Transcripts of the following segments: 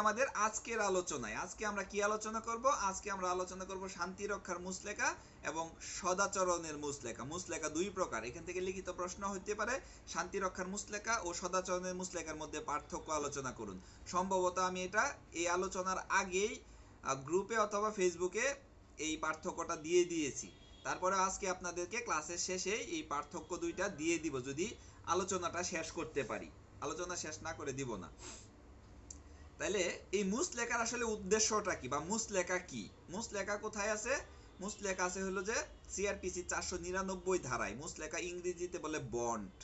আমাদের আজকের আলোচনায়। আজকে আমরা কি আলোচনা করব? আজকে আমরা আলোচনা করব শান্তি রক্ষার মুসলেখা এবং সদাচরণের মুসলেখা। মুসলেখা দুই প্রকার। এখান থেকে লিখিত প্রশ্ন হতে পারে, শান্তি রক্ষার মুসলেখা ও সদাচরণের মুসলেখার মধ্যে পার্থক্য আলোচনা করুন। সম্ভবত আমি এটা এই আলোচনার আগেই গ্রুপে অথবা ফেসবুকে এই পার্থক্যটা দিয়ে দিয়েছি। তারপরে আজকে আপনাদেরকে ক্লাসের শেষে এই পার্থক্য দুইটা দিয়ে দিব, যদি আলোচনাটা শেষ করতে পারি। আলোচনা শেষ না করে দিব না। তাহলে এই মুসলেখার আসলে উদ্দেশ্যটা কি বা মুসলেখা কি? মুসলেখা কোথায় আছে? মুসলেখা আছে হলো যে সিআরপিসি চারশো নিরানব্বই ধারায়। মুসলেখা ইংরেজিতে বলে বন্ড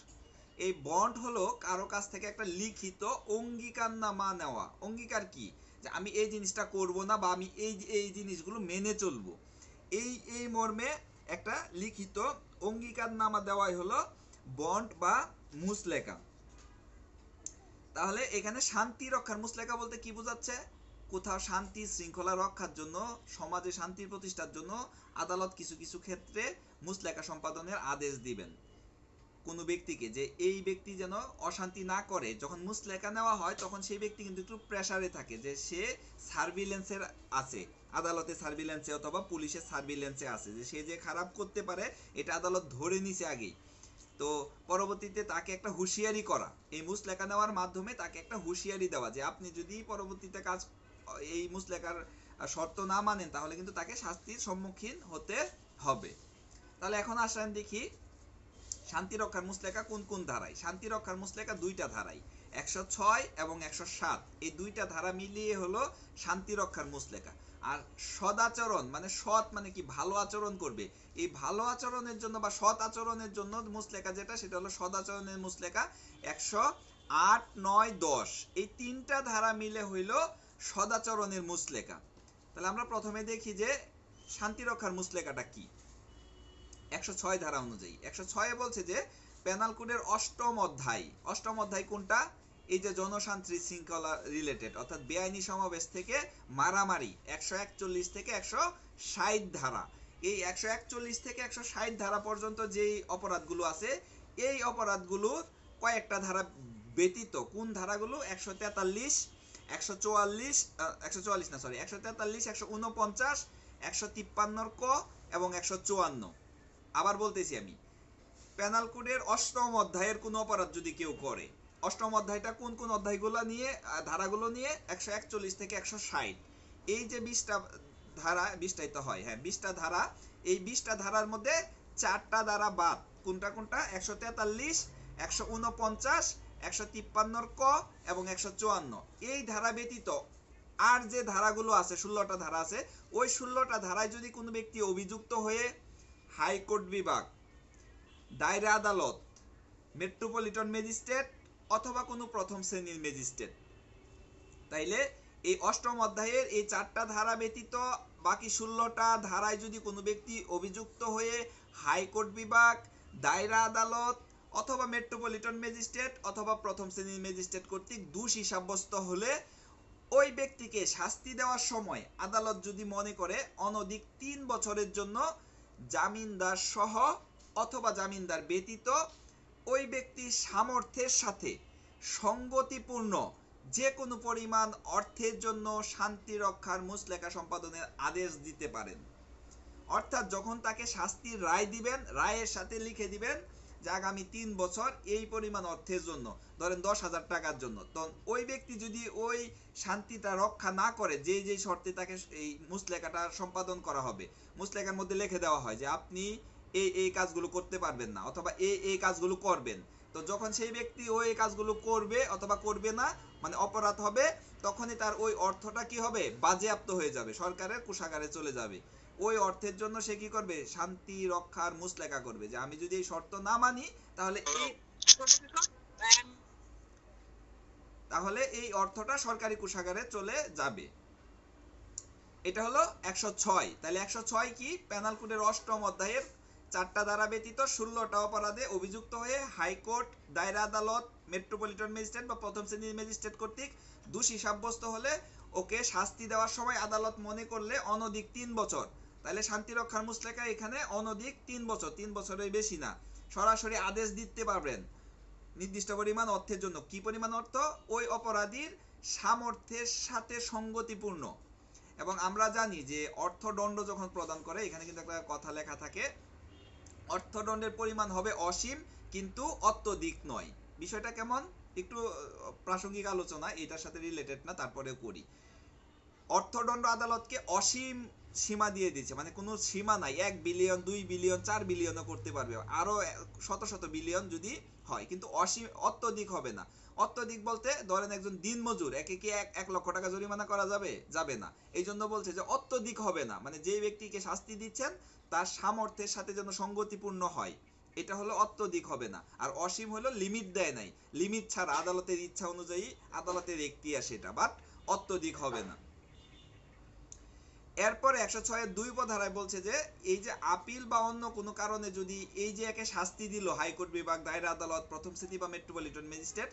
এই বন্ড হলো কারও কাছ থেকে একটা লিখিত অঙ্গীকার নামা নেওয়া। অঙ্গীকার কি? যে আমি এই জিনিসটা করব না বা আমি এই এই জিনিসগুলো মেনে চলবো। এই এই মর্মে একটা লিখিত অঙ্গীকার নামা দেওয়াই হলো বন্ড বা মুসলেখা তাহলে এখানে শান্তি রক্ষার মুসলেখা বলতে কি বোঝাচ্ছে? কোথাও শান্তি শৃঙ্খলা রক্ষার জন্য, সমাজে শান্তির প্রতিষ্ঠার জন্য আদালত কিছু কিছু ক্ষেত্রে মুসলেখা সম্পাদনের আদেশ দিবেন। কোনো ব্যক্তিকে যে এই ব্যক্তি যেন অশান্তি না করে, যখন মুসলেখা নেওয়া হয়, তখন সেই ব্যক্তি কিন্তু একটু প্রেসারে থাকে যে সে সার্ভিলেন্সের আছে। আদালতে সার্ভিলেন্সে অথবা পুলিশের সার্ভিলেন্সে আছে। যে সে যে খারাপ করতে পারে, এটা আদালত ধরে নিছে আগেই। তো পরবর্তীতে তাকে একটা হুঁশিয়ারি করা। এই মুসলেখা নেওয়ার মাধ্যমে তাকে একটা হুঁশিয়ারি দেওয়া যে, আপনি যদি পরবর্তীতে কাজ, এই মুসলেখার শর্ত না মানেন, তাহলে কিন্তু তাকে শাস্তির সম্মুখীন হতে হবে। তাহলে এখন আসেন দেখি, শান্তি রক্ষার মুসলেখা কোন কোন ধারায়? শান্তি রক্ষার মুসলেখা দুইটা ধারায়, একশো ছয় এবং একশো সাত। এই দুইটা ধারা মিলিয়ে হলো শান্তি রক্ষার মুসলেখা আর সদাচরণ মানে সৎ মানে কি? ভালো আচরণ করবে। এই ভালো আচরণের জন্য বা সৎ আচরণের জন্য মুসলেখা যেটা, সেটা হলো সদাচরণের মুসলেখা একশো আট, নয়, দশ। এই তিনটা ধারা মিলে হইল সদাচরণের মুসলেখা। তাহলে আমরা প্রথমে দেখি যে শান্তি রক্ষার মুসলেখাটা কি? একশো ছয় ধারা অনুযায়ী। একশো ছয়ে বলছে যে, পেনাল কোডের অষ্টম অধ্যায়। অষ্টম অধ্যায় কোনটা? এই যে জনশান্তি শৃঙ্খলা রিলেটেড অর্থাৎ বেআইনি সমাবেশ থেকে মারামারি, একশো একচল্লিশ থেকে একশো ষাট ধারা। এই একশো একচল্লিশ থেকে একশো ষাট ধারা পর্যন্ত যেই অপরাধগুলো আছে, এই অপরাধগুলো কয়েকটা ধারা ব্যতীত। কোন ধারাগুলো? একশো তেতাল্লিশ, একশো চুয়াল্লিশ একশো চুয়াল্লিশ না সরি একশো তেতাল্লিশ, একশো উনপঞ্চাশ একশো ক এবং একশো চুয়ান্ন। আবার বলতেছি আমি পেনাল কোডের অষ্টম অধ্যায়ের কোনো অপরাধ যদি কেউ করে অষ্টম অধ্যায়টা কোন কোন অধ্যায়গুলো নিয়ে ধারাগুলো নিয়ে একশো একচল্লিশ থেকে একশো ষাট। এই যে বিশটা ধারা বিশটাই তো হয় হ্যাঁ বিশটা ধারা, এই বিশটা ধারার মধ্যে চারটা ধারা বাদ। কোনটা কোনটা? একশো তেতাল্লিশ, একশো উনপঞ্চাশ একশো তিপ্পান্নর ক এবং একশো চুয়ান্ন। এই ধারা ব্যতীত আর যে ধারাগুলো আছে, ষোলোটা ধারা আছে, ওই ষোলোটা ধারায় যদি কোনো ব্যক্তি অভিযুক্ত হয়ে হাইকোর্ট বিভাগ, দায়রা আদালত, মেট্রোপলিটন ম্যাজিস্ট্রেট অথবা কোনো প্রথম শ্রেণির ম্যাজিস্ট্রেট। তাইলে এই অষ্টম অধ্যায়ের এই চারটা ধারা ব্যতীত বাকি ষোলোটা ধারায় যদি কোনো ব্যক্তি অভিযুক্ত হয়ে হাইকোর্ট বিভাগ, দায়রা আদালত অথবা মেট্রোপলিটন ম্যাজিস্ট্রেট অথবা প্রথম শ্রেণির ম্যাজিস্ট্রেট কর্তৃক দোষী সাব্যস্ত হলে ওই ব্যক্তিকে শাস্তি দেওয়ার সময় আদালত যদি মনে করে অনধিক তিন বছরের জন্য জামিনদার সহ অথবা জামিনদার ব্যতীত ওই ব্যক্তির সামর্থ্যের সাথে সঙ্গতিপূর্ণ যে কোনো পরিমাণ অর্থের জন্য শান্তি রক্ষার মুসলেখা সম্পাদনের আদেশ দিতে পারেন। অর্থাৎ যখন তাকে শাস্তির রায় দিবেন, রায়ের সাথে লিখে দিবেন যে আগামী তিন বছর এই পরিমাণ অর্থের জন্য, ধরেন দশ হাজার টাকার জন্য। তো ওই ব্যক্তি যদি ওই শান্তিটা রক্ষা না করে, যে যে শর্তে তাকে এই মুসলেখাটা সম্পাদন করা হবে, মুসলেখার মধ্যে লিখে দেওয়া হয় যে আপনি এই এই কাজগুলো করতে পারবেন না, অথবা এই এই কাজগুলো করবেন। তো যখন সেই ব্যক্তি ওই কাজগুলো করবে অথবা করবে না মানে অপরাধ হবে, তখনই তার ওই অর্থটা কি হবে? বাজেয়াপ্ত হয়ে যাবে, সরকারের কোষাগারে চলে যাবে। ওই অর্থের জন্য সে কি করবে? শান্তি, রক্ষার মুসলেখা করবে যে আমি যদি এই শর্ত না মানি, তাহলে এই তাহলে এই অর্থটা সরকারি কোষাগারে চলে যাবে। এটা হলো একশো ছয়। তাহলে একশো ছয় কি? পেনাল কোডের অষ্টম অধ্যায়ের চারটা ধারা ব্যতীত ষোলোটা অপরাধে অভিযুক্ত হয়ে হাইকোর্ট, দায়রা আদালত, মেট্রোপলিটন ম্যাজিস্ট্রেট বা প্রথম শ্রেণির ম্যাজিস্ট্রেট কর্তৃক দোষী সাব্যস্ত হলে ওকে শাস্তি দেওয়ার সময় আদালত মনে করলে অনধিক তিন বছর। তাহলে শান্তি রক্ষার মুসলেখা এখানে অনধিক তিন বছর, তিন বছরের বেশি না। সরাসরি আদেশ দিতে পারবেন। নির্দিষ্ট পরিমাণ অর্থের জন্য। কি পরিমাণ অর্থ? ওই অপরাধীর সামর্থ্যের সাথে সঙ্গতিপূর্ণ। এবং আমরা জানি যে অর্থদণ্ড যখন প্রদান করে, এখানে কিন্তু একটা কথা লেখা থাকে অর্থদণ্ডের পরিমাণ হবে অসীম, কিন্তু অত্যধিক নয়। বিষয়টা কেমন? একটু প্রাসঙ্গিক আলোচনা, এটার সাথে রিলেটেড না তারপরে করি। অর্থদণ্ড আদালতকে অসীম সীমা দিয়ে দিচ্ছে মানে কোনো সীমা নাই, এক বিলিয়ন দুই বিলিয়ন চার বিলিয়নও করতে পারবে, আরও শত শত বিলিয়ন যদি হয়, কিন্তু অসীম অত্যধিক হবে না। অত্যধিক বলতে ধরেন একজন দিনমজুর, একে কি এক এক লক্ষ টাকা জরিমানা করা যাবে? যাবে না। এই জন্য বলছে যে অত্যধিক হবে না মানে যে ব্যক্তিকে শাস্তি দিচ্ছেন, তার সামর্থ্যের সাথে যেন সঙ্গতিপূর্ণ হয়, এটা হলো অত্যধিক হবে না। আর অসীম হলো লিমিট দেয় নাই। লিমিট ছাড়া আদালতের ইচ্ছা অনুযায়ী আদালতের এখতিয়ার সেটা বাট অত্যধিক হবে না। এরপরে একশো ছয়ের দুই ধারায় বলছে যে, এই যে আপিল বা অন্য কোনো কারণে যদি এই যে একে শাস্তি দিল হাইকোর্ট বিভাগ, দায়রা আদালত, প্রথম শ্রেণি বা মেট্রোপলিটন ম্যাজিস্ট্রেট,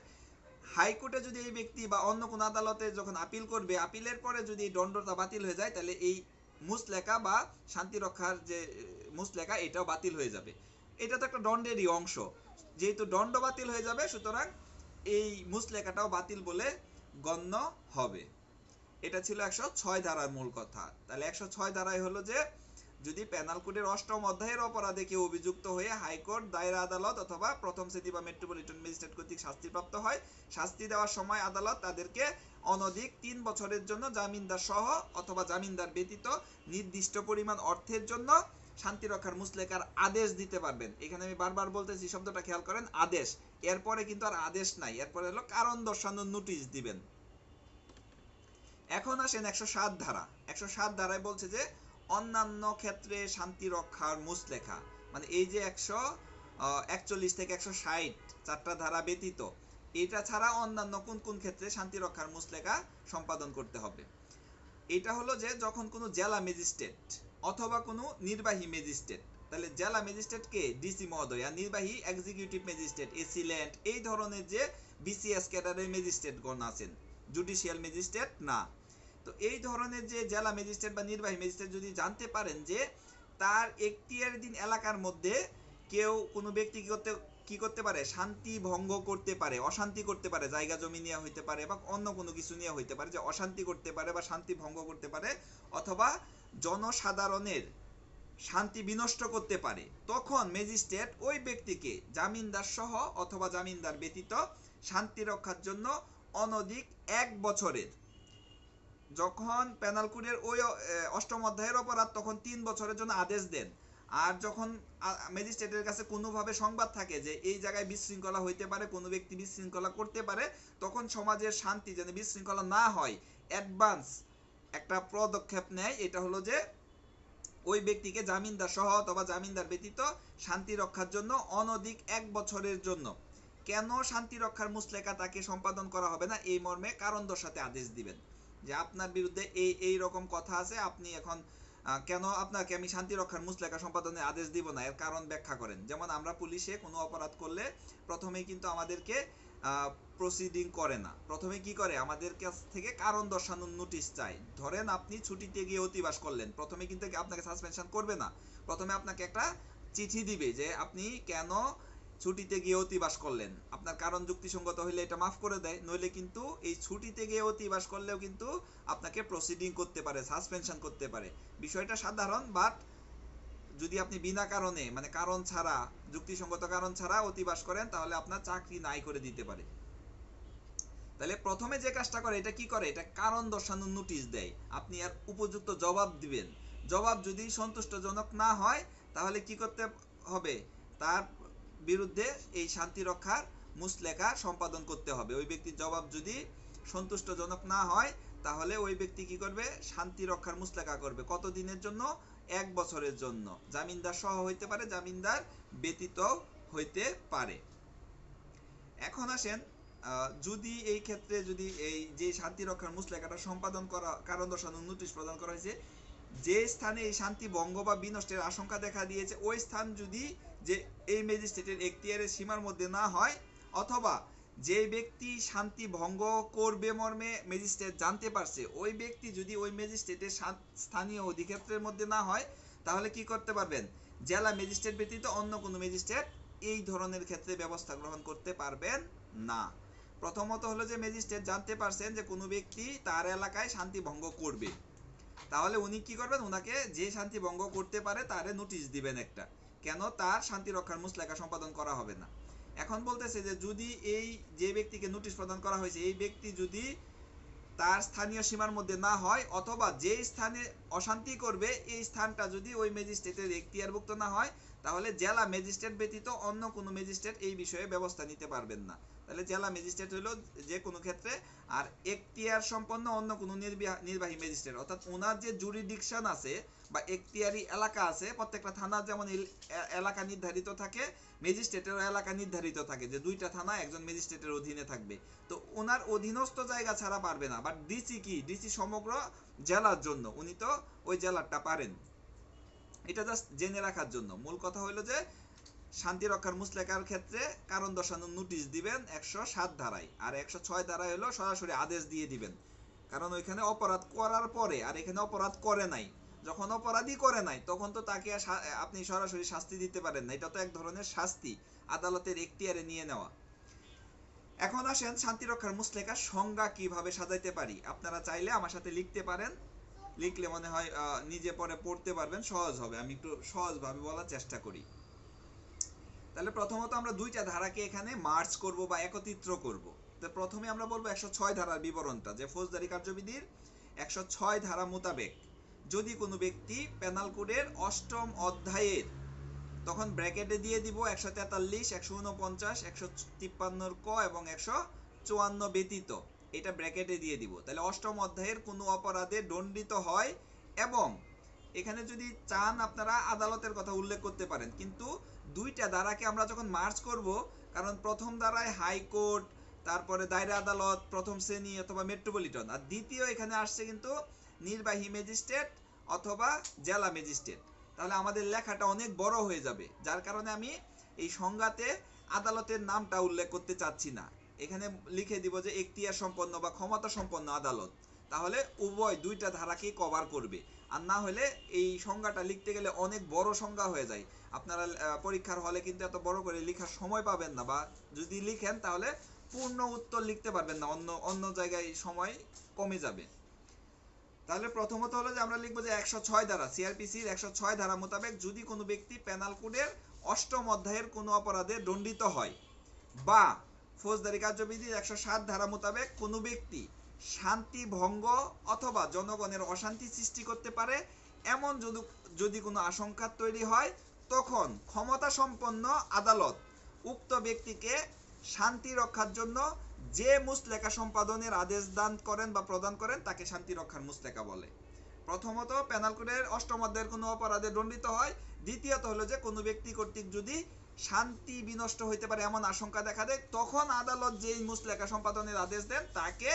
হাইকোর্টে যদি এই ব্যক্তি বা অন্য কোনো আদালতে যখন আপিল করবে, আপিলের পরে যদি এই দণ্ডটা বাতিল হয়ে যায়, তাহলে এই মুসলেখা বা শান্তি রক্ষার যে, মুসলেখা, এটাও বাতিল হয়ে যাবে। এটা তো একটা দণ্ডেরই অংশ। যেহেতু দণ্ড বাতিল হয়ে যাবে, সুতরাং এই মুসলেখাটাও বাতিল বলে গণ্য হবে। এটা ছিল একশো ছয় ধারার মূল কথা। তাহলে একশো ছয় ধারায় হলো যে, যদি পেনাল কোডের অষ্টম অধ্যায়ের অপরাধে কেউ অভিযুক্ত হয়ে হাইকোর্ট, দায়রা আদালত অথবা প্রথম শ্রেণি বা মেট্রোপলিটন ম্যাজিস্ট্রেট কর্তৃক শাস্তিপ্রাপ্ত হয়, শাস্তি দেওয়ার সময় আদালত তাদেরকে অনধিক তিন বছরের জন্য জামিনদার সহ অথবা জামিনদার ব্যতীত নির্দিষ্ট পরিমাণ অর্থের জন্য শান্তি রক্ষার মুসলেকার আদেশ দিতে পারবেন। এখানে আমি বারবার বলতেছি, শব্দটা খেয়াল করেন, আদেশ। এরপরে কিন্তু আর আদেশ নাই। এরপরে হলো কারণ দর্শানোর নোটিশ দিবেন। এখন আসেন একশো সাত ধারা। একশো সাত ধারায় বলছে যে, অন্যান্য ক্ষেত্রে শান্তি রক্ষার মুসলেখা। মানে এই যে একশো একচল্লিশ থেকে একশো ষাট চারটা ধারা ব্যতীত, এটা ছাড়া অন্যান্য কোন কোন ক্ষেত্রে শান্তি রক্ষার মুসলেখা সম্পাদন করতে হবে? এটা হলো যে, যখন কোনো জেলা ম্যাজিস্ট্রেট অথবা কোনো নির্বাহী ম্যাজিস্ট্রেট, তাহলে জেলা ম্যাজিস্ট্রেট কে? ডিসি মহোদয়। আর নির্বাহী এক্সিকিউটিভ ম্যাজিস্ট্রেট এসিল্যান্ড এই ধরনের যে বিসিএস ক্যাডারের ম্যাজিস্ট্রেট গণ আছেন, জুডিশিয়াল ম্যাজিস্ট্রেট না। তো এই ধরনের যে জেলা ম্যাজিস্ট্রেট বা নির্বাহী ম্যাজিস্ট্রেট যদি জানতে পারেন যে তার একটিয়ার দিন এলাকার মধ্যে কেউ কোনো ব্যক্তি কি করতে কি করতে পারে? শান্তি ভঙ্গ করতে পারে, অশান্তি করতে পারে, জায়গা জমি নিয়ে হইতে পারে বা অন্য কোনো কিছু নিয়ে হইতে পারে যে অশান্তি করতে পারে বা শান্তি ভঙ্গ করতে পারে অথবা জনসাধারণের শান্তি বিনষ্ট করতে পারে, তখন ম্যাজিস্ট্রেট ওই ব্যক্তিকে জামিনদার সহ অথবা জামিনদার ব্যতীত শান্তি রক্ষার জন্য অনধিক এক বছরের যখন পেনাল কোডের ওই অষ্টম অধ্যায়ের অপরাধ, তখন তিন বছরের জন্য আদেশ দেন। আর যখন ম্যাজিস্ট্রেটের কাছে কোনোভাবে সংবাদ থাকে যে এই জায়গায় বিশৃঙ্খলা হইতে পারে, কোনো ব্যক্তি বিশৃঙ্খলা করতে পারে, তখন সমাজের শান্তি যেন বিশৃঙ্খলা না হয় অ্যাডভান্স একটা পদক্ষেপ নেয়, এটা হলো যে ওই ব্যক্তিকে জামিনদার সহ অথবা জামিনদার ব্যতীত শান্তি রক্ষার জন্য অনধিক এক বছরের জন্য। কেন শান্তি রক্ষার মুসলেকা তাকে সম্পাদন করা হবে না? এই মর্মে কারণ দর্শাতে আদেশ দিবেন। যে আপনার বিরুদ্ধে এই এই রকম কথা আছে, আপনি এখন কেন আপনাকে আমি শান্তি রক্ষার মুসলেখা সম্পাদনের আদেশ দিব না? এর কারণ ব্যাখ্যা করেন। যেমন আমরা পুলিশে কোনো অপরাধ করলে প্রথমেই কিন্তু আমাদেরকে প্রসিডিং করে না। প্রথমে কি করে? আমাদের কাছ থেকে কারণ দর্শানোর নোটিশ চাই। ধরেন আপনি ছুটিতে গিয়ে অতিবাস করলেন। প্রথমে কিন্তু আপনাকে সাসপেনশন করবে না। প্রথমে আপনাকে একটা চিঠি দিবে যে, আপনি কেন ছুটিতে গিয়ে অতিবাস করলেন। আপনার কারণ যুক্তিসঙ্গত হইলে এটা মাফ করে দেয়, নইলে কিন্তু এই ছুটিতে গিয়ে অতিবাস করলেও কিন্তু আপনাকে প্রসিডিং করতে পারে সাসপেনশন করতে পারে। বিষয়টা সাধারণ বাট যদি আপনি বিনা কারণে মানে কারণ ছাড়া, যুক্তিসঙ্গত কারণ ছাড়া অতিবাস করেন, তাহলে আপনার চাকরি নাই করে দিতে পারে। তাহলে প্রথমে যে কাজটা করে, এটা কি করে? এটা কারণ দর্শানোর নোটিশ দেয়। আপনি আর উপযুক্ত জবাব দিবেন। জবাব যদি সন্তুষ্টজনক না হয়, তাহলে কি করতে হবে? তার বিরুদ্ধে এই শান্তি রক্ষার মুসলেখা সম্পাদন করতে হবে। ওই ব্যক্তির জবাব যদি সন্তুষ্টজনক না হয়, তাহলে ওই ব্যক্তি কি করবে? শান্তি রক্ষার মুসলেখা করবে। কত দিনের জন্য? এক বছরের জন্য। জামিনদার সহ হইতে পারে, জামিনদার ব্যতীত হইতে পারে। এখন আসেন যদি এই ক্ষেত্রে যদি এই যে শান্তি রক্ষার মুসলেখাটা সম্পাদন করা, কারণ দর্শানোর নোটিশ প্রদান করা হয়েছে, যে স্থানে এই শান্তি ভঙ্গ বা বিনষ্টের আশঙ্কা দেখা দিয়েছে, ওই স্থান যদি যে এই ম্যাজিস্ট্রেটের এখতিয়ারের সীমার মধ্যে না হয়, অথবা যে ব্যক্তি শান্তি ভঙ্গ করবে মর্মে ম্যাজিস্ট্রেট জানতে পারছে, ওই ব্যক্তি যদি ওই ম্যাজিস্ট্রেটের স্থানীয় অধিক্ষেত্রের মধ্যে না হয়, তাহলে কি করতে পারবেন? জেলা ম্যাজিস্ট্রেট ব্যতীত অন্য কোনো ম্যাজিস্ট্রেট এই ধরনের ক্ষেত্রে ব্যবস্থা গ্রহণ করতে পারবেন না। প্রথমত হলো যে ম্যাজিস্ট্রেট জানতে পারছেন যে কোনো ব্যক্তি তার এলাকায় শান্তি ভঙ্গ করবে। তাহলে উনি কি করবেন? ওনাকে যে শান্তি ভঙ্গ করতে পারে, তারে নোটিশ দিবেন একটা। কেন তার শান্তি রক্ষার মুসলেখা সম্পাদন করা হবে না? এখন বলতেছে যে যদি এই যে ব্যক্তিকে নোটিশ প্রদান করা হয়েছে, এই ব্যক্তি যদি তার স্থানীয় সীমার মধ্যে না হয় অথবা যে স্থানে অশান্তি করবে, এই স্থানটা যদি ওই ম্যাজিস্ট্রেটের এখতিয়ারভুক্ত না হয় তাহলে জেলা ম্যাজিস্ট্রেট ব্যতীত অন্য কোনো ম্যাজিস্ট্রেট এই বিষয়ে ব্যবস্থা নিতে পারবেন না। তাহলে জেলা ম্যাজিস্ট্রেট হলো যে কোনো ক্ষেত্রে আর এখতিয়ার সম্পন্ন অন্য কোনো নির্বাহী ম্যাজিস্ট্রেট। অর্থাৎ ওনার যে জুরিডিকশন আছে বা এখতিয়ারি এলাকা আছে, প্রত্যেকটা থানার যেমন এলাকা নির্ধারিত থাকে, ম্যাজিস্ট্রেটেরও এলাকা নির্ধারিত থাকে যে দুইটা থানা একজন ম্যাজিস্ট্রেটের অধীনে থাকবে। তো ওনার অধীনস্থ জায়গা ছাড়া পারবে না। বাট ডিসি কি? ডিসি সমগ্র জেলার জন্য। উনি তো ওই জেলারটা পারেন। এটা জাস্ট জেনে রাখার জন্য। মূল কথা হলো যে, শান্তি রক্ষার মুসলেকার ক্ষেত্রে কারণ দর্শানোর নোটিশ দিবেন একশো সাত ধারায়, আর একশো ছয় ধারায় হলো সরাসরি আদেশ দিয়ে দিবেন। কারণ ওইখানে অপরাধ করার পরে, আর এখানে অপরাধ করে নাই। যখন অপরাধী করে নাই, তখন তো তাকে আপনি সরাসরি শাস্তি দিতে পারেন না। এটা তো এক ধরনের শাস্তি, আদালতের এখতিয়ারে নিয়ে নেওয়া। এখন আসেন শান্তি রক্ষার মুসলেকার সংজ্ঞা কীভাবে সাজাইতে পারি? আপনারা চাইলে আমার সাথে লিখতে পারেন। লিখলে মনে হয় নিজে পরে পড়তে পারবেন, সহজ হবে। আমি একটু সহজভাবে বলার চেষ্টা করি। তাহলে প্রথমত আমরা দুইটা ধারাকে এখানে মার্চ করব বা একত্রিত করব। তো প্রথমে আমরা বলব একশো ছয় ধারার বিবরণটা, যে ফৌজদারি কার্যবিধির একশো ছয় ধারা মোতাবেক যদি কোনো ব্যক্তি পেনাল কোডের অষ্টম অধ্যায়ের, তখন ব্র্যাকেটে দিয়ে দিব একশো তেতাল্লিশ, একশো উনপঞ্চাশ একশো তিপ্পান্নর ক এবং একশো চুয়ান্ন ব্যতীত। এটা ব্র্যাকেটে দিয়ে দিব। তাহলে অষ্টম অধ্যায়ের কোনো অপরাধে দণ্ডিত হয় এবং এখানে যদি চান আপনারা আদালতের কথা উল্লেখ করতে পারেন। কিন্তু দুইটা ধারাকে আমরা যখন মার্চ করব, কারণ প্রথম ধারায় হাইকোর্ট তারপরে দায়রা আদালত, প্রথম শ্রেণি অথবা মেট্রোপলিটন আর দ্বিতীয় এখানে আসছে কিন্তু নির্বাহী ম্যাজিস্ট্রেট অথবা জেলা ম্যাজিস্ট্রেট তাহলে আমাদের লেখাটা অনেক বড় হয়ে যাবে। যার কারণে আমি এই সংজ্ঞাতে আদালতের নামটা উল্লেখ করতে চাচ্ছি না। এখানে লিখে দিব যে এখতিয়ার সম্পন্ন বা ক্ষমতা সম্পন্ন আদালত। তাহলে উভয় দুইটা ধারাকেই কভার করবে। আর না হলে এই সংজ্ঞাটা লিখতে গেলে অনেক বড় সংজ্ঞা হয়ে যায়। আপনারা পরীক্ষার হলে কিন্তু এত বড় করে লেখার সময় পাবেন না বা যদি লিখেন তাহলে পূর্ণ উত্তর লিখতে পারবেন না, অন্য অন্য জায়গায় সময় কমে যাবে। তাহলে প্রথমত হলো যে আমরা লিখব যে একশো ছয় ধারা সিআরপিসির একশো ছয় ধারা মোতাবেক যদি কোনো ব্যক্তি পেনাল কোডের অষ্টম অধ্যায়ের কোনো অপরাধে দণ্ডিত হয় বা ফৌজদারি কার্যবিধির একশো সাত ধারা মোতাবেক কোনো ব্যক্তি শান্তি, ভঙ্গ অথবা জনগণের অশান্তি সৃষ্টি করতে পারে। এমন যদি কোনো আশঙ্কা তৈরি হয়, তখন ক্ষমতা সম্পন্ন আদালত উক্ত ব্যক্তিকে শান্তি রক্ষার জন্য যে মুসলেখা সম্পাদনের আদেশ দান করেন বা প্রদান করেন, তাকে শান্তি রক্ষার মুসলেখা বলে। প্রথমত, পেনাল কোডের অষ্টম অধ্যায়ের কোনো অপরাধে দণ্ডিত হয়। দ্বিতীয়ত হলো যে, কোনো ব্যক্তি কর্তৃক যদি শান্তি বিনষ্ট হইতে পারে এমন আশঙ্কা দেখা দেয় তখন আদালত যেই মুসলেখা সম্পাদনের আদেশ দেন তাকে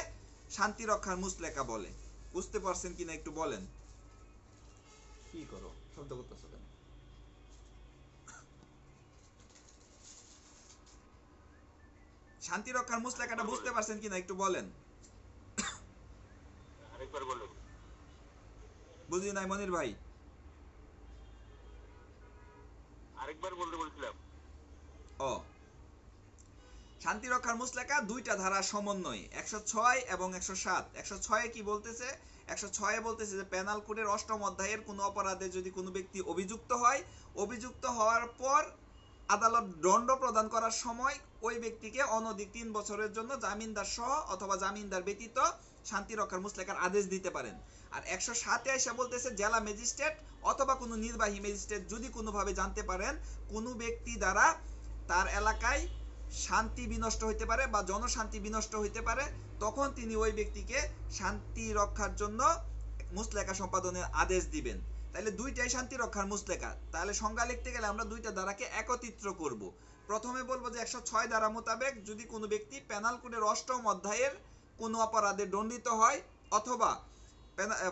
শান্তি রক্ষার মুসলেখা বলে। বুঝতে পারছেন কিনা একটু বলেন? কি করো? শব্দ করতেছো কেন? শান্তি রক্ষার মুসলেখাটা বুঝতে পারছেন কিনা একটু বলেন? আরেকবার বলুন বুঝি নাই মনির ভাই? আরেকবার বলতে বলছিলাম। ও শান্তি রক্ষার মুসলেখা দুইটা ধারা সমন্বয়, একশো ছয় এবং একশো সাত। একশো ছয়ে কি বলতেছে? একশো ছয়ে বলতেছে যে, পেনাল কোডের অষ্টম অধ্যায়ের কোনো অপরাধে যদি কোনো ব্যক্তি অভিযুক্ত হয়, অভিযুক্ত হওয়ার পর আদালত দণ্ড প্রদান করার সময় ওই ব্যক্তিকে অনধিক তিন বছরের জন্য জামিনদার সহ অথবা জামিনদার ব্যতীত শান্তি রক্ষার মুসলেখার আদেশ দিতে পারেন। আর একশো সাতে এসে বলতেছে, জেলা ম্যাজিস্ট্রেট অথবা কোনো নির্বাহী ম্যাজিস্ট্রেট যদি কোনোভাবে জানতে পারেন, কোনো ব্যক্তি দ্বারা তার এলাকায় শান্তি বিনষ্ট হইতে পারে বা জনশান্তি বিনষ্ট হইতে পারে, তখন তিনি ওই ব্যক্তিকে শান্তি রক্ষার জন্য মুসলেখা সম্পাদনের আদেশ দিবেন। তাহলে দুইটাই শান্তি রক্ষার মুসলেখা। তাহলে সংজ্ঞা লিখতে গেলে আমরা দুইটা ধারাকে একত্রিত করব। প্রথমে বলব যে একশো ছয় ধারা মোতাবেক যদি কোনো ব্যক্তি পেনাল কোডের অষ্টম অধ্যায়ের কোনো অপরাধে দণ্ডিত হয় অথবা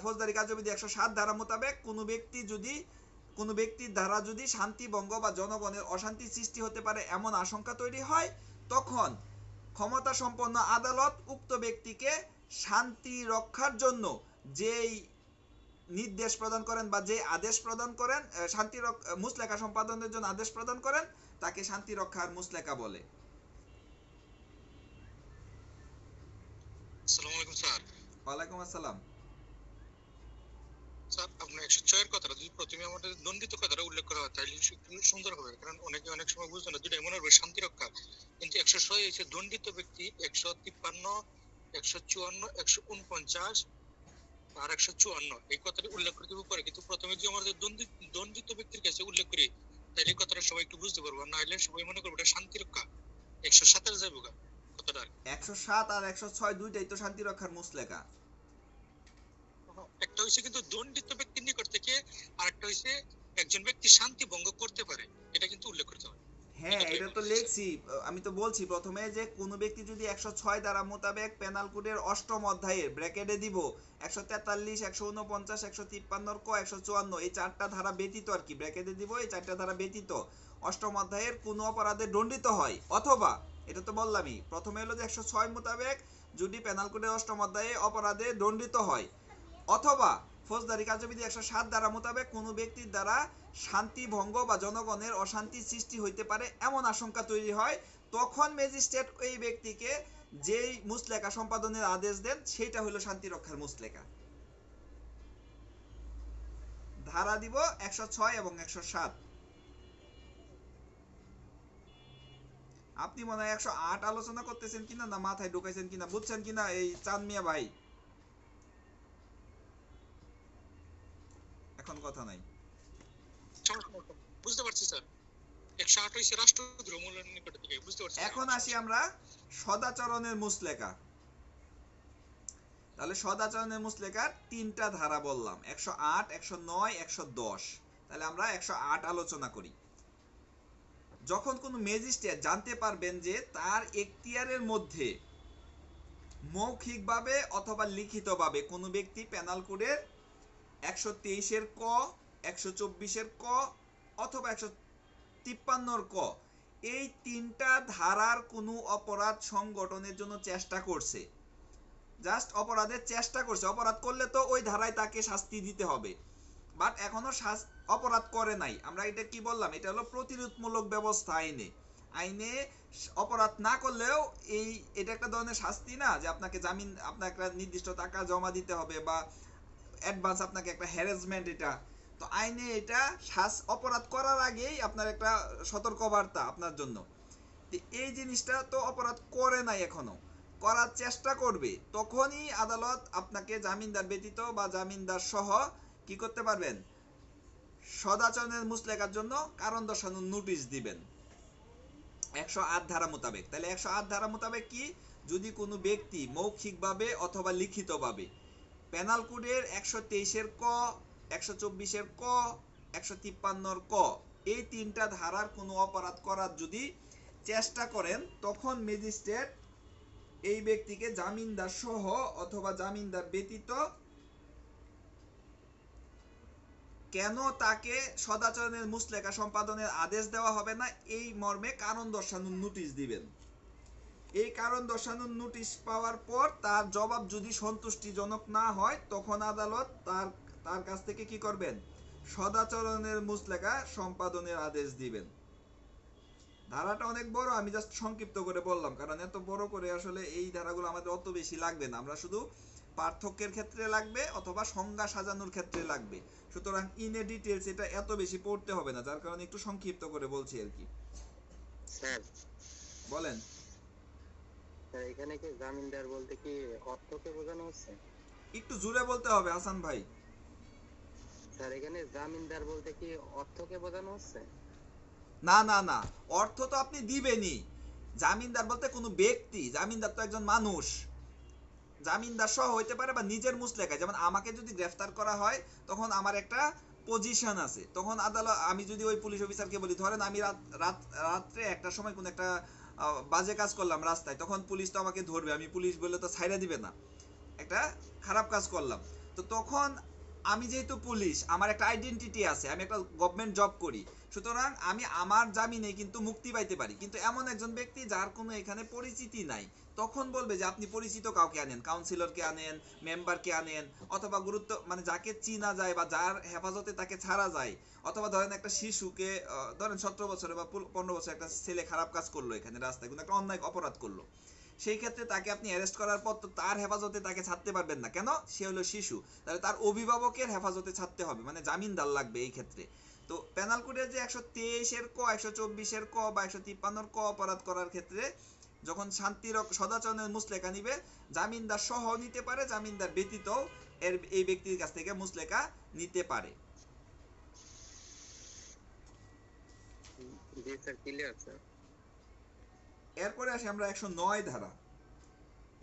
ফৌজদারি কার্যবিধি একশো সাত ধারা মোতাবেক কোনো ব্যক্তি যদি কোনো ব্যক্তির দ্বারা যদি শান্তি ভঙ্গ বা জনগণের অশান্তি সৃষ্টি হতে পারে এমন আশঙ্কা তৈরি হয় তখন ক্ষমতা সম্পন্ন আদালত উক্ত ব্যক্তিকে শান্তি রক্ষার জন্য যেই নির্দেশ প্রদান করেন বা যে আদেশ প্রদান করেন শান্তি মুসলেখা সম্পাদনের জন্য আদেশ প্রদান করেন তাকে শান্তি রক্ষার মুসলেখা বলে। আসসালামু আলাইকুম স্যার। ওয়ালাইকুম আসসালাম। কথাটা দণ্ডিত উল্লেখ কিন্তু প্রথমে যদি ব্যক্তির কাছে উল্লেখ করি, তাহলে এই কথাটা সবাই একটু বুঝতে পারব না হলে সবাই মনে করব এটা শান্তি রক্ষা। একশো সাতাশ যাব গা, কথাটা একশো সাত আর একশো ছয় দুইটাই তো শান্তি রক্ষার মুসলেকা একটা হইছে কিন্তু দণ্ডিত ব্যক্তির নিকট থেকে আরেকটা হইছে একজন ব্যক্তি শান্তি ভঙ্গ করতে পারে। এটা কিন্তু উল্লেখ করতে হবে। হ্যাঁ এটা তো লিখছি। আমি তো বলছি প্রথমে যে কোনো ব্যক্তি যদি একশো ছয় ধারা মোতাবেক পেনাল কোডের অষ্টম অধ্যায়ের ব্র্যাকেটে দিব একশো তেতাল্লিশ একশো উনপঞ্চাশ একশো তিপ্পান্নর ক একশো চুয়ান্ন এই চারটা ধারা ব্যতীত আর কি। ব্র্যাকেটে দিব এই চারটা ধারা ব্যতীত। অষ্টম অধ্যায়ের কোনো অপরাধে দণ্ডিত হয়। অথবা এটা তো বললামই প্রথমে হলো যে একশো ছয় মোতাবেক যদি পেনাল কোডের অষ্টম অধ্যায়ে অপরাধে দণ্ডিত হয় অথবা ফৌজদারি কার্যবিধি একশো সাত ধারা মোতাবেক কোনো ব্যক্তির দ্বারা শান্তি ভঙ্গ বা জনগণের অশান্তি সৃষ্টি হইতে পারে এমন আশঙ্কা তৈরি হয়, তখন ম্যাজিস্ট্রেট ওই ব্যক্তিকে যেই মুসলেখা সম্পাদনের আদেশ দেন সেটা হলো শান্তি রক্ষার মুসলেখা ধারা দিব একশো ছয় এবং একশো সাত। আপনি মনে হয় একশো আট আলোচনা করতেছেন কিনা না, মাথায় ঢুকাইছেন কিনা, বুঝছেন কিনা এই চাঁদ মিয়া ভাই? এখন কথা নাই। বুঝতে পারছি স্যার। এখন আসি আমরা সদাচরণের মুসলেখা তাহলে সদাচরণের মুসলেখার তিনটা ধারা বললাম। একশো আট একশো নয় একশো দশ। তাহলে আমরা একশো আট আলোচনা করি। যখন কোনো ম্যাজিস্ট্রেট জানতে পারবেন যে তার এখতিয়ারের মধ্যে মৌখিকভাবে অথবা লিখিতভাবে কোনো ব্যক্তি পেনাল কোডের একশো তেইশের ক, একশো চব্বিশের ক অথবা একশো তিপ্পান্নর ক। এই তিনটা ধারার কোনো অপরাধ সংগঠনের জন্য চেষ্টা করছে। জাস্ট অপরাধের চেষ্টা করছে। অপরাধ করলে তো ওই ধারায় তাকে শাস্তি দিতে হবে। বাট এখনও শাস- অপরাধ করে নাই। আমরা এটা কি বললাম? এটা হলো প্রতিরোধমূলক ব্যবস্থা আইনে। আইনে অপরাধ না করলেও এই এটা একটা ধরনের শাস্তি না যে আপনাকে জামিন আপনাকে নির্দিষ্ট টাকা জমা দিতে হবে বা অ্যাডভান্স আপনাকে একটা হ্যারাসমেন্ট এটা। তো আইনে এটা শাস অপরাধ করার আগেই আপনার একটা সতর্কবার্তা আপনার জন্য। এই জিনিসটা তো অপরাধ করে নাই এখনও। করার চেষ্টা করবে। তখনই আদালত আপনাকে জামিনদার ব্যতীত বা জামিনদার সহ কি করতে পারবেন? সদাচরণের মুসলেখার জন্য কারণ দর্শানোর নোটিশ দিবেন। একশো আট ধারা মোতাবেক। তাহলে একশো আট ধারা মোতাবেক কি? যদি কোনো ব্যক্তি মৌখিকভাবে অথবা লিখিতভাবে পেনাল কোডের একশো তেইশের ক, একশো চব্বিশের ক, একশো তিপ্পান্নর ক। এই তিনটা ধারার কোনো অপরাধ করার যদি চেষ্টা করেন, তখন ম্যাজিস্ট্রেট এই ব্যক্তিকে জামিনদার সহ অথবা জামিনদার ব্যতীত কেন তাকে সদাচরণের মুসলেখা সম্পাদনের আদেশ দেওয়া হবে না? এই মর্মে কারণ দর্শানোর নোটিশ দিবেন। এই কারণ দর্শানোর নোটিশ পাওয়ার পর তার জবাব যদি সন্তুষ্টিজনক না হয় তখন আদালত তার তার কাছ থেকে কি করবেন? সদাচরণের মুসলেখা সম্পাদনের আদেশ দিবেন। ধারাটা অনেক বড় আমি জাস্ট সংক্ষিপ্ত করে বললাম কারণ এত বড় করে আসলে এই ধারাগুলো আমাদের অত বেশি লাগবে না। আমরা শুধু পার্থক্যের ক্ষেত্রে লাগবে অথবা সংজ্ঞা সাজানোর ক্ষেত্রে লাগবে। সুতরাং ইনে ডিটেলস এটা এত বেশি পড়তে হবে না যার কারণে একটু সংক্ষিপ্ত করে বলছি আর কি। স্যার বলেন। স্যার এখানে কি জামিনদার বলতে কি অর্থকে বোঝানো হচ্ছে? একটু জোরে বলতে হবে হাসান ভাই। স্যার এখানে জামিনদার বলতে কি অর্থকে বোঝানো হচ্ছে? না না না অর্থ তো আপনি দিবেনই। জামিনদার বলতে কোনো ব্যক্তি জামিনদার তো একজন মানুষ। জামিনদার সহ হইতে পারে বা নিজের মুসলেখায় যেমন আমাকে যদি গ্রেফতার করা হয় তখন আমার একটা পজিশন আছে। তখন আদালত আমি যদি ওই পুলিশ অফিসারকে বলি ধরেন আমি রাত রাত রাত্রে একটা সময় কোন একটা বাজে কাজ করলাম রাস্তায়, তখন পুলিশ তো আমাকে ধরবে, আমি পুলিশ বললে তো ছাইরা দিবে না। একটা খারাপ কাজ করলাম। তো তখন আমি যেহেতু পুলিশ, আমার একটা আইডেন্টিটি আছে, আমি একটা গভর্নমেন্ট জব করি। সুতরাং আমি আমার জামিনে কিন্তু মুক্তি পাইতে পারি। কিন্তু এমন একজন ব্যক্তি যার কোনো এখানে পরিচিতি নাই, তখন বলবে যে আপনি পরিচিত কাউকে আনেন কাউন্সিলরকে আনেন মেম্বারকে আনেন, অথবা গুরুত্ব মানে যাকে চিনা যায় বা যার হেফাজতে তাকে ছাড়া যায়, অথবা ধরেন একটা শিশুকে ধরেন সতেরো বছরে বা পনেরো বছর একটা ছেলে খারাপ কাজ করল এখানে রাস্তায়, কোনো একটা অন্যায় অপরাধ করল। সেই ক্ষেত্রে তাকে আপনি অ্যারেস্ট করার পর তো তার হেফাজতে তাকে ছাড়তে পারবেন না। কেন? সে হলো শিশু। তাহলে তার অভিভাবকের হেফাজতে ছাড়তে হবে। মানে জামিনদার লাগবে এই ক্ষেত্রে। তো পেনাল কোডের যে একশো তেইশের ক, একশো চব্বিশের ক বা একশো তিপ্পান্নর ক অপরাধ করার ক্ষেত্রে যখন শান্তির সদাচরণের মুসলেখা নিবে, জামিনদার সহ নিতে পারে, জামিনদার ব্যতীত এর এই ব্যক্তির কাছ থেকে মুসলেখা নিতে পারে। জি, স্যার ক্লিয়ার স্যার এরপরে আসি আমরা একশো নয় ধারা।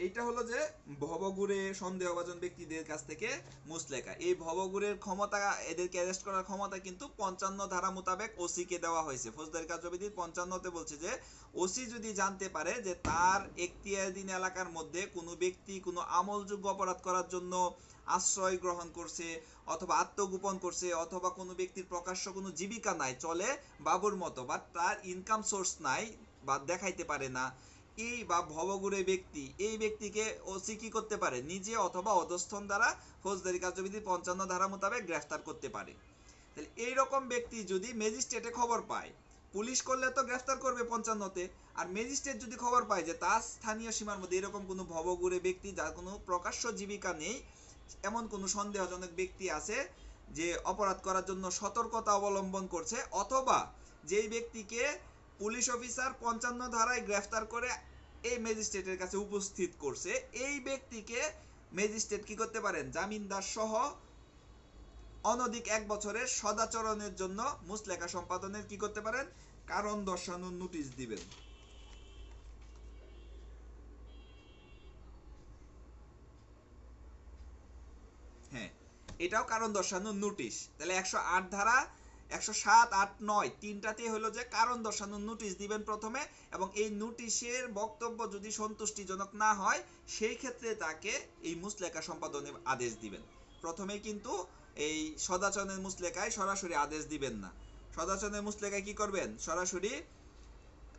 এইটা হলো যে ভবগুরে সন্দেহভাজন ব্যক্তিদের কাছ থেকে মুসলেখা। এই ভবগুরের ক্ষমতা, এদেরকে অ্যারেস্ট করার ক্ষমতা কিন্তু পঞ্চান্ন ধারা মোতাবেক ওসি কে দেওয়া হয়েছে। ফৌজদারি কার্যবিধির পঞ্চান্নতে বলছে যে, ওসি যদি জানতে পারে যে তার এখতিয়ারধীন এলাকার মধ্যে কোনো ব্যক্তি কোনো আমলযোগ্য অপরাধ করার জন্য আশ্রয় গ্রহণ করছে অথবা আত্মগোপন করছে অথবা কোনো ব্যক্তির প্রকাশ্য কোনো জীবিকা নাই, চলে বাবুর মতো বা তার ইনকাম সোর্স নাই বা দেখাইতে পারে না। এই বা ভবগুরে ব্যক্তি, এই ব্যক্তিকে ওসি কি করতে পারে? নিজে অথবা অধস্থন দ্বারা ফৌজদারি কার্যবিধি পঞ্চান্ন ধারা মোতাবেক গ্রেফতার করতে পারে। তাহলে এই রকম ব্যক্তি যদি ম্যাজিস্ট্রেটে খবর পায়, পুলিশ করলে তো গ্রেফতার করবে পঞ্চান্নতে। আর ম্যাজিস্ট্রেট যদি খবর পায় যে তার স্থানীয় সীমার মধ্যে এরকম কোনো ভবগুরে ব্যক্তি, যার কোনো প্রকাশ্য জীবিকা নেই, এমন কোনো সন্দেহজনক ব্যক্তি আছে যে অপরাধ করার জন্য সতর্কতা অবলম্বন করছে, অথবা যেই ব্যক্তিকে পুলিশ অফিসার পঞ্চান্ন ধারায় গ্রেফতার করে এই ম্যাজিস্ট্রেটের কাছে উপস্থিত করছে। এই ব্যক্তিকে ম্যাজিস্ট্রেট কি করতে পারেন? জামিনদার সহ অনধিক এক বছরের সদাচরণের জন্য মুসলেখা সম্পাদনের কি করতে পারেন? কারণ দর্শানোর নোটিশ দিবেন। হ্যাঁ এটাও কারণ দর্শানোর নোটিশ। তাহলে একশো আট ধারা একশো সাত, আট, নয় তিনটাতে হলো যে কারণ দর্শানোর নোটিশ দিবেন প্রথমে এবং এই নোটিশের বক্তব্য যদি সন্তুষ্টিজনক না হয়, সেই ক্ষেত্রে তাকে এই মুসলেখা সম্পাদনের আদেশ দিবেন। প্রথমে কিন্তু এই সদাচরণের মুসলেখায় সরাসরি আদেশ দিবেন না। সদাচরণের মুসলেখায় কি করবেন? সরাসরি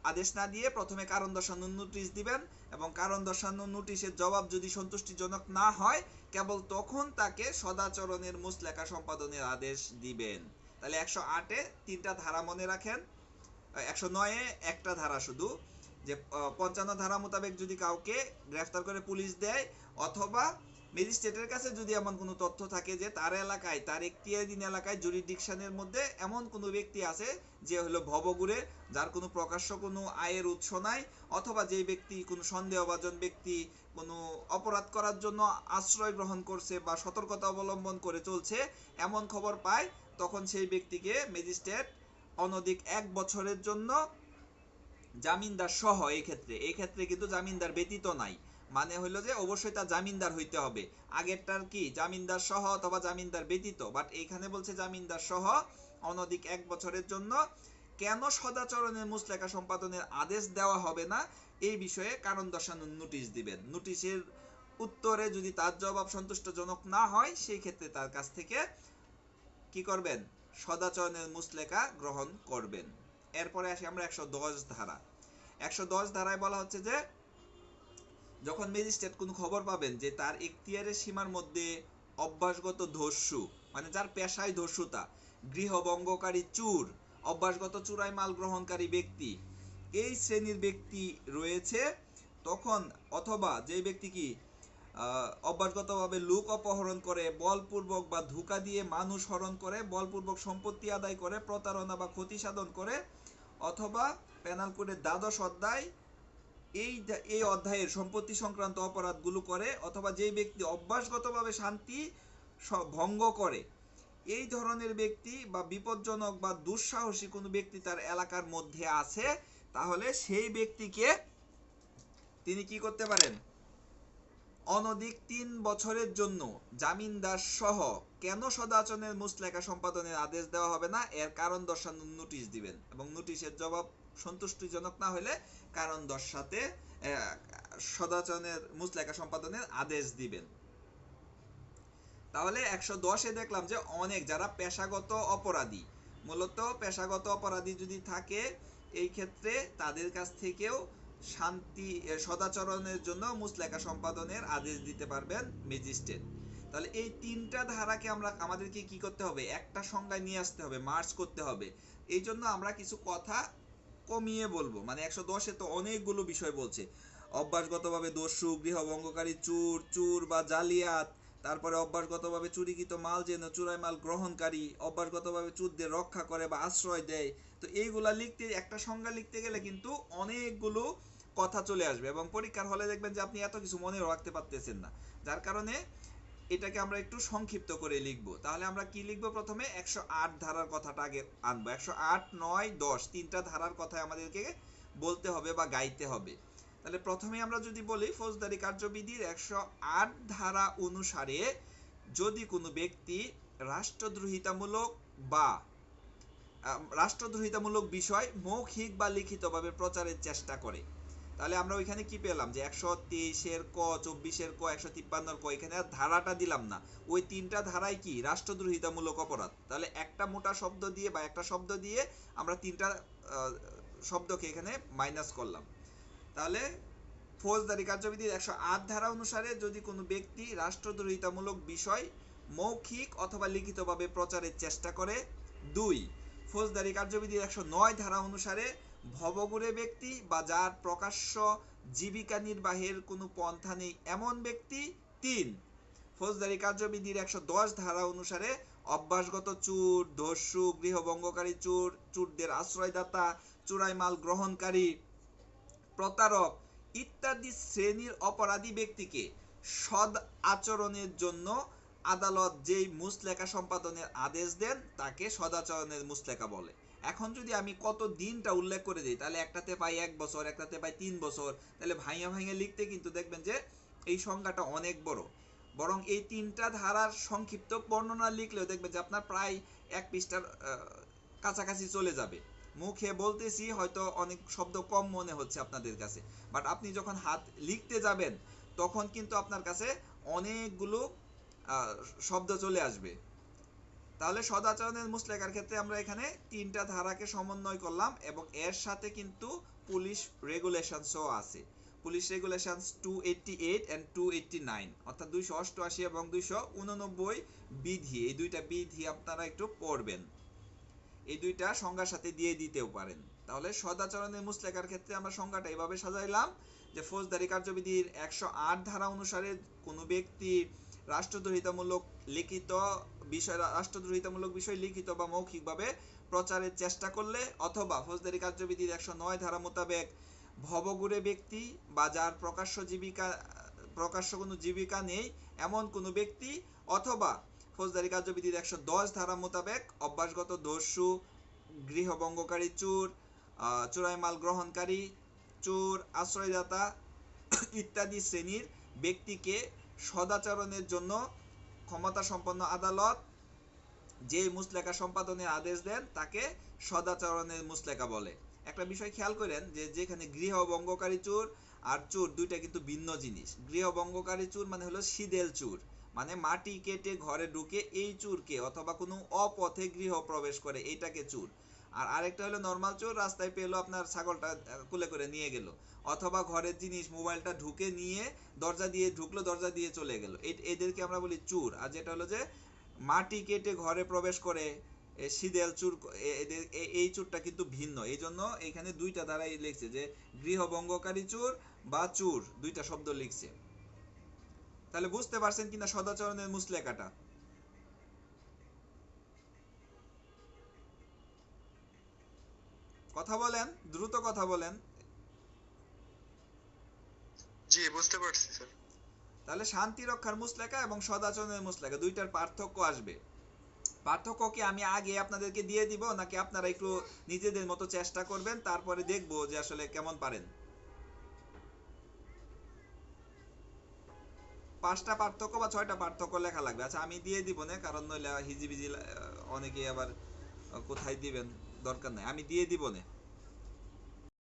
আদেশ না দিয়ে প্রথমে কারণ দর্শানোর নোটিশ দিবেন এবং কারণ দর্শানোর নোটিশের জবাব যদি সন্তুষ্টিজনক না হয়, কেবল তখন তাকে সদাচরণের মুসলেখা সম্পাদনের আদেশ দিবেন। তাহলে একশো আটে তিনটা ধারা মনে রাখেন, একশো নয়ে একটা ধারা শুধু, যে পঞ্চান্ন ধারা মোতাবেক যদি কাউকে গ্রেফতার করে পুলিশ দেয়, অথবা ম্যাজিস্ট্রেটের কাছে যদি এমন কোনো তথ্য থাকে যে তার এলাকায়, তার এখতিয়ারধীন এলাকায় জুরিডিকশনের মধ্যে এমন কোনো ব্যক্তি আছে যে হলো ভবগুড়ে যার কোনো প্রকাশ্য কোনো আয়ের উৎস নাই, অথবা যে ব্যক্তি কোনো সন্দেহভাজন ব্যক্তি কোনো অপরাধ করার জন্য আশ্রয় গ্রহণ করছে বা সতর্কতা অবলম্বন করে চলছে, এমন খবর পায় তখন সেই ব্যক্তিকে ম্যাজিস্ট্রেট অনধিক এক বছরের জন্য জামিনদার সহ এই ক্ষেত্রে এই ক্ষেত্রে কিন্তু জামিনদার ব্যতীত নাই। মানে হলো যে অবশ্যই তার জামিনদার হইতে হবে। আগেরটার কি? জামিনদার সহ অথবা জামিনদার ব্যতীত। বাট এইখানে বলছে জামিনদার সহ অনধিক এক বছরের জন্য। কেন সদাচরণের মুসলেখা সম্পাদনের আদেশ দেওয়া হবে না? এই বিষয়ে কারণ দর্শানোর নোটিশ দিবেন। নোটিশের উত্তরে যদি তার জবাব সন্তুষ্টজনক না হয়, সেই ক্ষেত্রে তার কাছ থেকে কি করবেন? সদাচরণের মুসলেখা গ্রহণ করবেন। এরপরে আসি আমরা একশো দশ ধারা। একশো দশ ধারায় বলা হচ্ছে যে, যখন ম্যাজিস্ট্রেট কোনো খবর পাবেন যে তার এখতিয়ারের সীমার মধ্যে অভ্যাসগত দস্যু মানে যার পেশায় দস্যুতা গৃহভঙ্গকারী চুর, অভ্যাসগত চুরাই মাল গ্রহণকারী ব্যক্তি, এই শ্রেণির ব্যক্তি রয়েছে, তখন অথবা যে ব্যক্তি কি অভ্যাসগতভাবে লোক অপহরণ করে, বলপূর্বক বা ধোঁকা দিয়ে মানুষ হরণ করে, বলপূর্বক সম্পত্তি আদায় করে, প্রতারণা বা ক্ষতি সাধন করে, অথবা পেনাল কোডের দ্বাদশ অধ্যায় এই এই অধ্যায়ের সম্পত্তি সংক্রান্ত অপরাধগুলো করে, অথবা যেই ব্যক্তি অভ্যাসগতভাবে শান্তি ভঙ্গ করে, এই ধরনের ব্যক্তি বা বিপজ্জনক বা দুঃসাহসী কোনো ব্যক্তি তার এলাকার মধ্যে আছে, তাহলে সেই ব্যক্তিকে তিনি কি করতে পারেন? অনধিক তিন বছরের জন্য জামিনদার সহ কেন সদাচরণের মুসলেখা সম্পাদনের আদেশ দেওয়া হবে না? এর কারণ দর্শানোর নোটিশ দিবেন এবং নোটিশের জবাব সন্তুষ্টিজনক না হলে কারণ দর্শাতে সদাচরণের মুসলেখা সম্পাদনের আদেশ দিবেন। তাহলে একশো দশে দেখলাম যে অনেক যারা পেশাগত অপরাধী, মূলত পেশাগত অপরাধী যদি থাকে, এই ক্ষেত্রে তাদের কাছ থেকেও শান্তি সদাচরণের জন্য মুসলেখা সম্পাদনের আদেশ দিতে পারবেন ম্যাজিস্ট্রেট। তাহলে এই তিনটা ধারাকে আমরা আমাদেরকে কি করতে হবে? একটা সংজ্ঞায় নিয়ে আসতে হবে মার্চ করতে হবে। এই জন্য আমরা কিছু কথা কমিয়ে বলব। মানে একশো দশে তো অনেকগুলো বিষয় বলছে। অভ্যাসগতভাবে দস্যু গৃহভঙ্গকারী চুর চুর বা জালিয়াত, তারপরে অভ্যাসগতভাবে চুরিকৃত মাল যেন চুরাই মাল গ্রহণকারী, অভ্যাসগতভাবে চুরদের রক্ষা করে বা আশ্রয় দেয়। তো এইগুলা লিখতে, একটা সংজ্ঞা লিখতে গেলে কিন্তু অনেকগুলো কথা চলে আসবে এবং পরীক্ষার হলে দেখবেন যে আপনি এত কিছু মনে রাখতে পারতেছেন না। যার কারণে এটাকে আমরা একটু সংক্ষিপ্ত করে লিখব। তাহলে আমরা কি লিখব প্রথমে? একশো আট ধারার কথাটা আগে আনব। একশো আট, নয়, দশ তিনটা ধারার কথা আমাদেরকে বলতে হবে বা গাইতে হবে। তাহলে প্রথমে আমরা যদি বলি ফৌজদারি কার্যবিধির একশো আট ধারা অনুসারে যদি কোনো ব্যক্তি রাষ্ট্রদ্রোহিতামূলক বা রাষ্ট্রদ্রোহিতামূলক বিষয় মৌখিক বা লিখিতভাবে প্রচারের চেষ্টা করে তাহলে আমরা ওইখানে কি পেলাম? যে একশো তেইশের ক, চব্বিশের ক, একশো তিপ্পান্নর ক, এখানে আর ধারাটা দিলাম না। ওই তিনটা ধারায় কি? রাষ্ট্রদ্রোহিতামূলক অপরাধ। তাহলে একটা মোটা শব্দ দিয়ে বা একটা শব্দ দিয়ে আমরা তিনটা শব্দকে এখানে মাইনাস করলাম। তাহলে ফৌজদারি কার্যবিধির একশো আট ধারা অনুসারে যদি কোনো ব্যক্তি রাষ্ট্রদ্রোহিতামূলক বিষয় মৌখিক অথবা লিখিতভাবে প্রচারের চেষ্টা করে। দুই, ফৌজদারি কার্যবিধির একশো নয় ধারা অনুসারে ভবঘুরে ব্যক্তি বা যার প্রকাশ্য জীবিকা নির্বাহের কোনো পন্থা নেই, এমন ব্যক্তি তিন। ফৌজদারি কার্যবিধির একশো দশ ধারা অনুসারে অভ্যাসগত চুর দস্যু গৃহভঙ্গকারী চুর, চুরদের আশ্রয়দাতা চোরাই মাল গ্রহণকারী, প্রতারক ইত্যাদি শ্রেণির অপরাধী ব্যক্তিকে সদ আচরণের জন্য আদালত যেই মুসলেখা সম্পাদনের আদেশ দেন, তাকে সদাচরণের মুসলেখা বলে। এখন যদি আমি কত দিনটা উল্লেখ করে দিই, তাহলে একটাতে পাই এক বছর, একটাতে পাই তিন বছর, তাহলে ভাইয়া ভাইয়া লিখতে কিন্তু দেখবেন যে এই সংখ্যাটা অনেক বড়। বরং এই তিনটা ধারার সংক্ষিপ্ত বর্ণনা লিখলেও দেখবেন যে আপনার প্রায় এক পৃষ্ঠার কাছাকাছি চলে যাবে। মুখে বলতেছি, হয়তো অনেক শব্দ কম মনে হচ্ছে আপনাদের কাছে। বাট আপনি যখন হাত লিখতে যাবেন, তখন কিন্তু আপনার কাছে অনেকগুলো শব্দ চলে আসবে। তাহলে সদাচরণের মুসলেখার ক্ষেত্রে আমরা এখানে তিনটা ধারাকে সমন্বয় করলাম এবং এর সাথে কিন্তু পুলিশ রেগুলেশনসও আছে। Police regulations two eighty eight and two eighty nine অর্থাৎ দুইশো অষ্টআশি এবং দুইশো উননব্বই বিধি। এই দুইটা বিধি আপনারা একটু পড়বেন। এই দুইটা সংজ্ঞার সাথে দিয়ে দিতেও পারেন। তাহলে সদাচরণের মুসলেখার ক্ষেত্রে আমরা সংজ্ঞাটা এভাবে সাজাইলাম যে ফৌজদারি কার্যবিধির একশো আট ধারা অনুসারে কোনো ব্যক্তি রাষ্ট্রদ্রোহিতামূলক লিখিত বিষয় রাষ্ট্রদ্রোহিতামূলক বিষয় লিখিত বা মৌখিকভাবে প্রচারের চেষ্টা করলে অথবা ফৌজদারি কার্যবিধির একশো নয় ধারা মোতাবেক ভবঘুরে ব্যক্তি বা যার প্রকাশ্য জীবিকা, প্রকাশ্য কোনো জীবিকা নেই, এমন কোনো ব্যক্তি অথবা ফৌজদারি কার্যবিধির একশো দশ ধারা মোতাবেক অভ্যাসগত দস্যু গৃহভঙ্গকারী চোর চোরাই মাল গ্রহণকারী, চোর, আশ্রয়দাতা ইত্যাদি শ্রেণির ব্যক্তিকে সদাচরণের জন্য ক্ষমতা সম্পন্ন আদালত যে মুসলেখা সম্পাদনের আদেশ দেন, তাকে সদাচরণের মুসলেখা বলে। একটা বিষয় খেয়াল করেন যে যেখানে গৃহভঙ্গকারী চোর আর চোর দুইটা কিন্তু ভিন্ন জিনিস। গৃহভঙ্গকারী চোর মানে হলো সিদেল চোর মানে মাটি কেটে ঘরে ঢুকে এই চুরকে অথবা কোনো অপথে গৃহ প্রবেশ করে, এটাকে চুর। আর আরেকটা হলো নর্মাল চোর, রাস্তায় পেল আপনার ছাগলটা কুলে করে নিয়ে গেল। অথবা ঘরের জিনিস, মোবাইলটা ঢুকে নিয়ে দরজা দিয়ে ঢুকলো, দরজা দিয়ে চলে গেল। এদেরকে আমরা বলি চুর। আর যেটা হলো যে, মাটি কেটে ঘরে প্রবেশ করে সিদেল চুর এদের এই চুরটা কিন্তু ভিন্ন। এই জন্য এখানে দুইটা দ্বারাই লিখছে যে গৃহভঙ্গকারী চুর বা চুর, দুইটা শব্দ লিখছে। তাহলে বুঝতে পারছেন কিনা সদাচরণের মুসলেখাটা কথা বলেন দ্রুত কথা বলেন। জি বুঝতে পারছি স্যার। তাহলে শান্তি রক্ষার মুসলেখা এবং সদাচরণের মুসলেখা দুইটার পার্থক্য আসবে। পার্থক্য কি আমি আগে আপনাদেরকে দিয়ে দিব নাকি আপনারা একটু নিজেদের মতো চেষ্টা করবেন তারপরে দেখব যে আসলে কেমন পারেন? পাঁচটা পার্থক্য বা ছয়টা পার্থক্য লেখা লাগবে। আচ্ছা আমি দিয়ে দিব না কারণ নইলে হিজিবিজি অনেকে আবার কোথায় দিবেন? দরকার নাই। আমি দিয়ে দিব না।